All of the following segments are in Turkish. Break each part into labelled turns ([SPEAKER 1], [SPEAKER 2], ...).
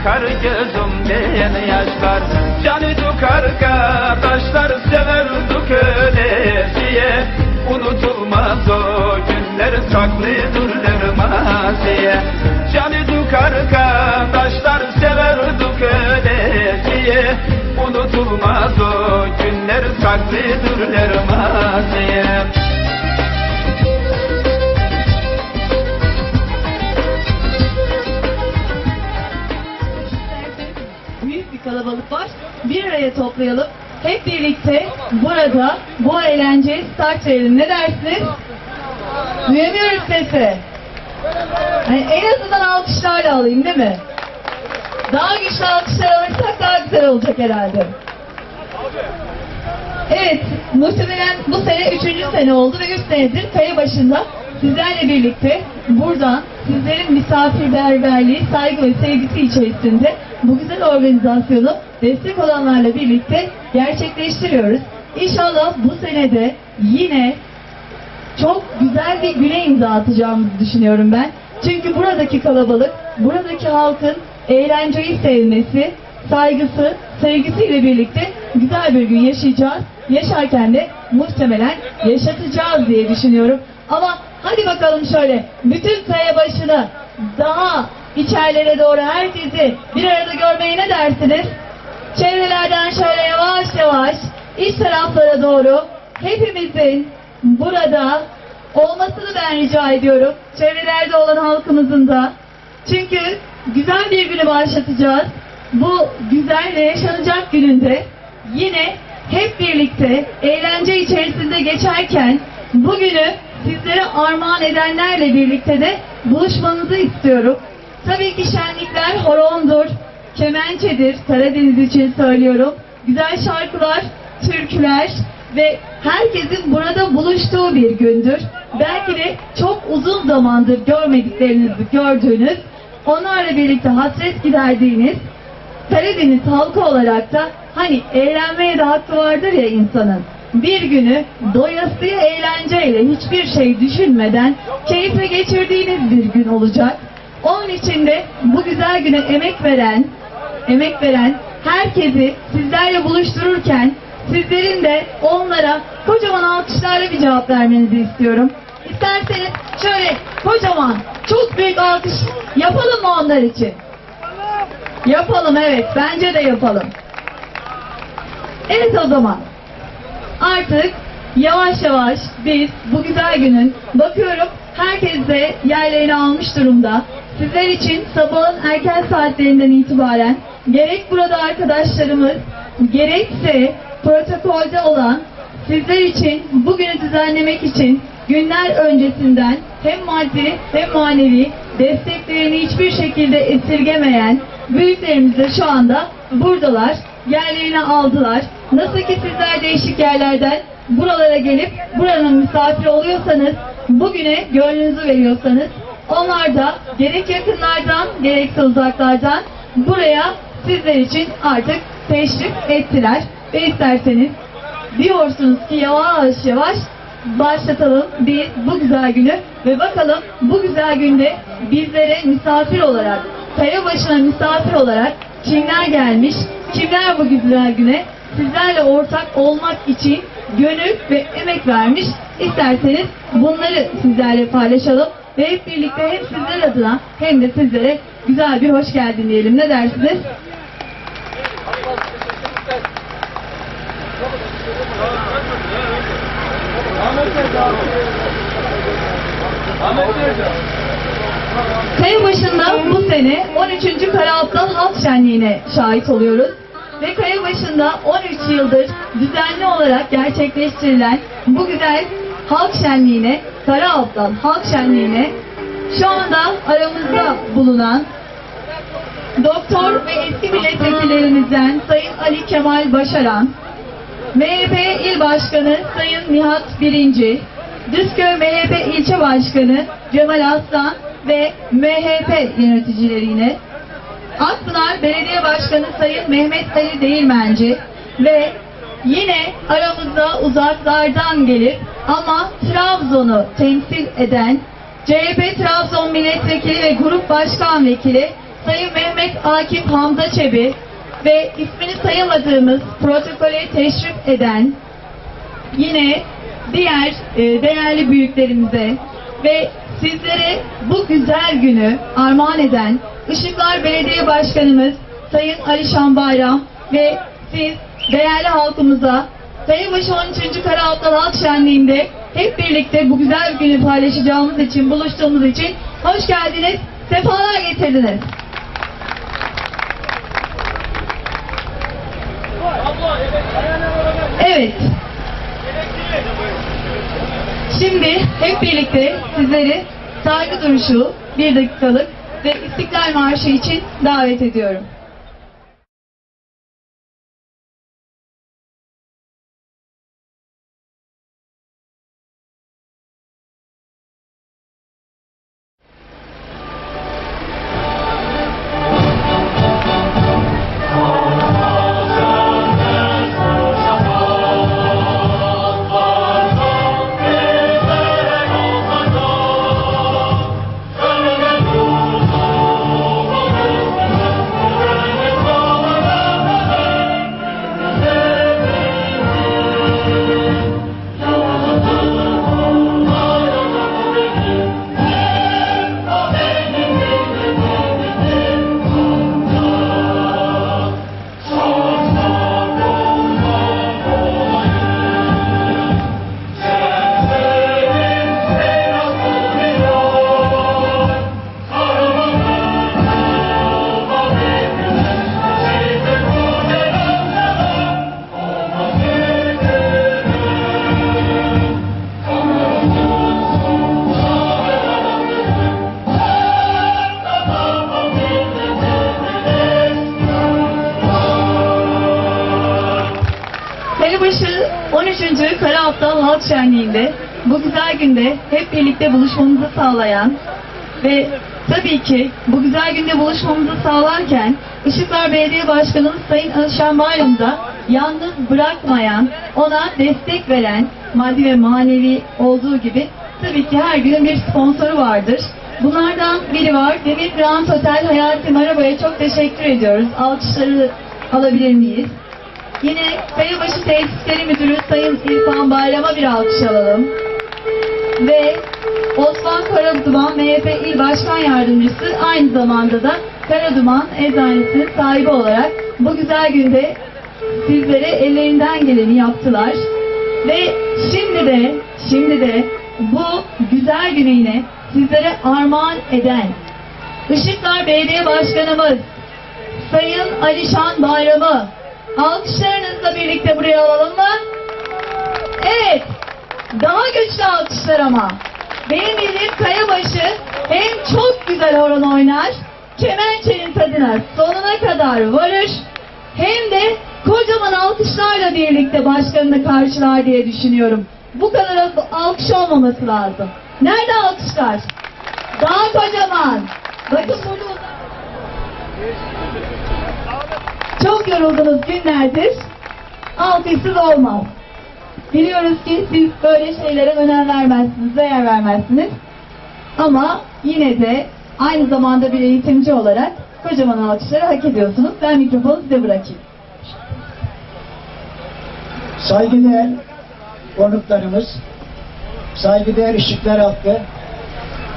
[SPEAKER 1] akar gözümden yaşlar. Canıdık arkadaşlar severdik öylesiye Unutulmaz o günler saklıdır maziye Canıdık arkadaşlar severdik öylesiye Unutulmaz o günler saklıdır maziye
[SPEAKER 2] araya toplayalım. Hep birlikte burada bu eğlenceye start verelim. Ne dersiniz? Duyamıyoruz sesi. Hani en azından alkışlarla alayım değil mi? Daha güçlü alkışlar alırsak daha güzel olacak herhalde. Evet, muhtemelen bu sene üçüncü sene oldu ve üç senedir kaya başında sizlerle birlikte buradan sizlerin misafirperverliği, saygı ve sevgisi içerisinde bu güzel organizasyonu destek olanlarla birlikte gerçekleştiriyoruz. İnşallah bu senede yine çok güzel bir güne imza atacağımızı düşünüyorum ben. Çünkü buradaki kalabalık, buradaki halkın eğlenceyi sevmesi, saygısı, sevgisiyle birlikte güzel bir gün yaşayacağız. Yaşarken de muhtemelen yaşatacağız diye düşünüyorum. Ama hadi bakalım şöyle, bütün kaya başını daha içerilere doğru herkesi bir arada görmeye ne dersiniz? Çevrelerden şöyle yavaş yavaş iç taraflara doğru hepimizin burada olmasını ben rica ediyorum. Çevrelerde olan halkımızın da. Çünkü güzel bir günü başlatacağız. Bu güzel ve yaşanacak gününde yine hep birlikte eğlence içerisinde geçerken bugünü sizlere armağan edenlerle birlikte de buluşmanızı istiyorum. Tabii ki şenlikler horondur, kemençedir, Karadeniz için söylüyorum. Güzel şarkılar, türküler ve herkesin burada buluştuğu bir gündür. Belki de çok uzun zamandır görmediklerinizi gördüğünüz, onlarla birlikte hasret giderdiğiniz Karadeniz halkı olarak da hani eğlenmeye de hakkı vardır ya insanın. Bir günü doyasıya eğlenceyle hiçbir şey düşünmeden keyifle geçirdiğiniz bir gün olacak. Onun için de bu güzel güne emek veren, emek veren herkesi sizlerle buluştururken sizlerin de onlara kocaman alkışlarla bir cevap vermenizi istiyorum. İsterseniz şöyle kocaman, çok büyük alkış yapalım mı onlar için? Yapalım evet, bence de yapalım. Evet o zaman. Artık yavaş yavaş biz bu güzel günün bakıyorum herkes de yerlerini almış durumda. Sizler için sabahın erken saatlerinden itibaren gerek burada arkadaşlarımız gerekse protokolde olan sizler için bugünü düzenlemek için günler öncesinden hem maddi hem manevi desteklerini hiçbir şekilde esirgemeyen büyüklerimiz de şu anda buradalar. Yerlerini aldılar. Nasıl ki sizler değişik yerlerden buralara gelip buranın misafiri oluyorsanız, bugüne gönlünüzü veriyorsanız, onlar da gerek yakınlardan gerekse uzaklardan buraya sizler için artık teşrif ettiler. Ve isterseniz diyorsunuz ki yavaş yavaş başlatalım biz bu güzel günü ve bakalım bu güzel günde bizlere misafir olarak, kaya başına misafir olarak kimler gelmiş, kimler bu güzel güne sizlerle ortak olmak için gönül ve emek vermiş. İsterseniz bunları sizlerle paylaşalım ve hep birlikte hem sizler adına hem de sizlere güzel bir hoş geldin diyelim. Ne dersiniz? Kaya başında bu sene 13. Karaaptal Halk Şenliği'ne şahit oluyoruz. Ve Kaya başında 13 yıldır düzenli olarak gerçekleştirilen bu güzel halk şenliğine, Karaaptal Halk Şenliği'ne şu anda aramızda bulunan doktor ve eski milletvekillerimizden Sayın Ali Kemal Başaran, MHP İl Başkanı Sayın Nihat Birinci, Düzköy MHP İlçe Başkanı Cemal Aslan ve MHP yöneticileri yine, Akpınar Belediye Başkanı Sayın Mehmet Ali Değirmenci ve yine aramızda uzaklardan gelip ama Trabzon'u temsil eden CHP Trabzon Milletvekili ve Grup Başkan Vekili Sayın Mehmet Akif Hamza Çebi ve ismini sayamadığımız protokole teşrif eden yine diğer e, değerli büyüklerimize ve sizlere bu güzel günü armağan eden Işıklar Belediye Başkanımız Sayın Alişan Bayram ve siz değerli halkımıza Sayınbaşı 13. Karahalklar Halk Şenliği'nde hep birlikte bu güzel günü paylaşacağımız için, buluştuğumuz için hoş geldiniz, sefalar getirdiniz. Evet. Şimdi hep birlikte sizleri saygı duruşu bir dakikalık ve İstiklal Marşı için davet ediyorum. 13. Kara Aptal Halk Şenliği'nde bu güzel günde hep birlikte buluşmamızı sağlayan ve tabii ki bu güzel günde buluşmamızı sağlarken Işıklar Belediye Başkanımız Sayın Alişan Bayram da yalnız bırakmayan, ona destek veren maddi ve manevi olduğu gibi tabii ki her günün bir sponsoru vardır. Bunlardan biri var. Demir Grand Hotel Hayati Maraba'ya çok teşekkür ediyoruz. Alkışları alabilir miyiz? Yine Kayabaşı Tesisleri Müdürü Sayın İrfan Bayram'a bir alkış alalım. Ve Osman Karaduman MHP İl Başkan Yardımcısı aynı zamanda da Karaduman Eczanesi'nin sahibi olarak bu güzel günde sizlere ellerinden geleni yaptılar. Ve şimdi de şimdi de bu güzel günü yine sizlere armağan eden Işıklar Belediye Başkanımız Sayın Alişan Bayram'ı alkışlarınızla birlikte buraya alalım mı? Evet. Daha güçlü alkışlar ama. Benim bildiğim Kayabaşı hem çok güzel horon oynar, kemençenin tadına sonuna kadar varır, hem de kocaman alkışlarla birlikte başkanını karşılar diye düşünüyorum. Bu kadar alkış olmaması lazım. Nerede alkışlar? Daha kocaman. Bakın burada yoruldunuz günlerdir. Alkışsız olmaz. Biliyoruz ki siz böyle şeylere önem vermezsiniz, değer vermezsiniz. Ama yine de aynı zamanda bir eğitimci olarak kocaman alkışları hak ediyorsunuz. Ben mikrofonu size bırakayım.
[SPEAKER 3] Saygıdeğer konuklarımız, saygıdeğer ışıklar hakkı,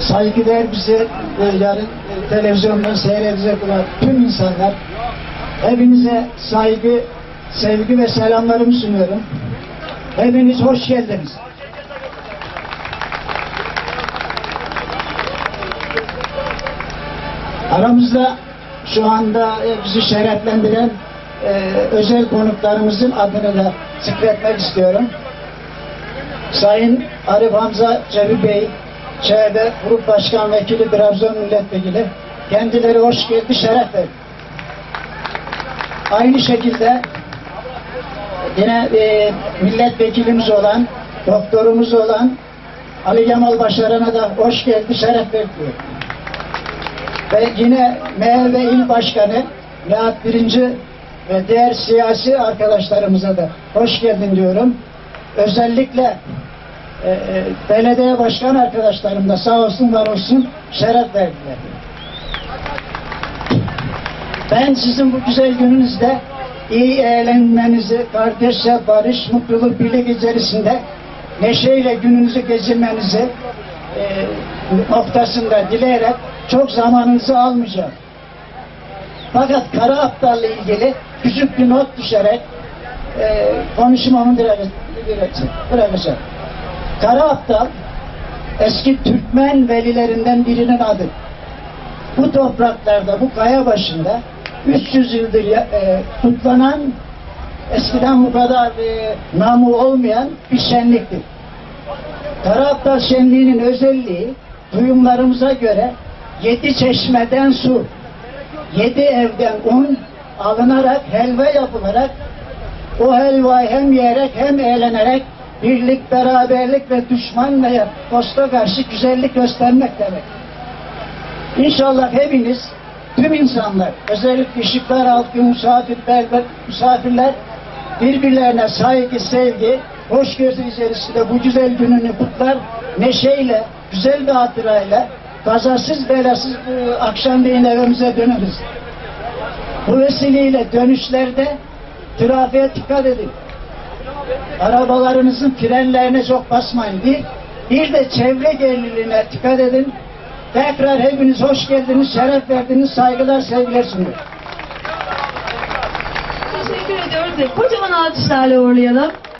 [SPEAKER 3] saygıdeğer bizi yarın televizyondan seyredecek olan tüm insanlar, hepinize saygı, sevgi ve selamlarımı sunuyorum. Hepiniz hoş geldiniz. Aramızda şu anda e, bizi şereflendiren e, özel konuklarımızın adını da zikretmek istiyorum. Sayın Arif Hamza Cebi Bey, ÇHD Grup Başkan Vekili Trabzon Milletvekili. Kendileri hoş geldi, şeref verdi. Aynı şekilde yine e, milletvekilimiz olan, doktorumuz olan Ali Kemal Başaran'a da hoş geldi, şeref verdi. Ve yine MHP İl Başkanı Nihat Birinci ve diğer siyasi arkadaşlarımıza da hoş geldin diyorum. Özellikle e, e, belediye başkan arkadaşlarım da sağ olsun var olsun şeref verdiler. Ben sizin bu güzel gününüzde iyi eğlenmenizi, kardeşçe barış, mutluluk, birlik içerisinde neşeyle gününüzü geçirmenizi e, noktasında dileyerek çok zamanınızı almayacağım. Fakat Kara Aptal'la ilgili küçük bir not düşerek e, konuşmamı bırakacağım. Kara Aptal eski Türkmen velilerinden birinin adı. Bu topraklarda, bu kaya başında 300 yıldır ya- e, kutlanan eskiden bu kadar e, namı olmayan bir şenliktir. Kara Aptal Şenliği'nin özelliği duyumlarımıza göre yedi çeşmeden su, yedi evden un alınarak helva yapılarak o helvayı hem yiyerek hem eğlenerek birlik, beraberlik ve düşman ve dosta karşı güzellik göstermek demek. İnşallah hepiniz, tüm insanlar, özellikle ışıklar halkı, misafirler, misafirler birbirlerine saygı, sevgi, hoşgörü içerisinde bu güzel gününü kutlar, neşeyle, güzel bir hatırayla, kazasız belasız e, akşamleyin evimize döneriz. Bu vesileyle dönüşlerde trafiğe dikkat edin. Arabalarınızın frenlerine çok basmayın. Bir, bir de çevre gerliliğine dikkat edin. Tekrar hepiniz hoş geldiniz, şeref verdiniz, saygılar, sevgiler sunuyorum.
[SPEAKER 2] Teşekkür ediyoruz kocaman alkışlarla uğurlayalım.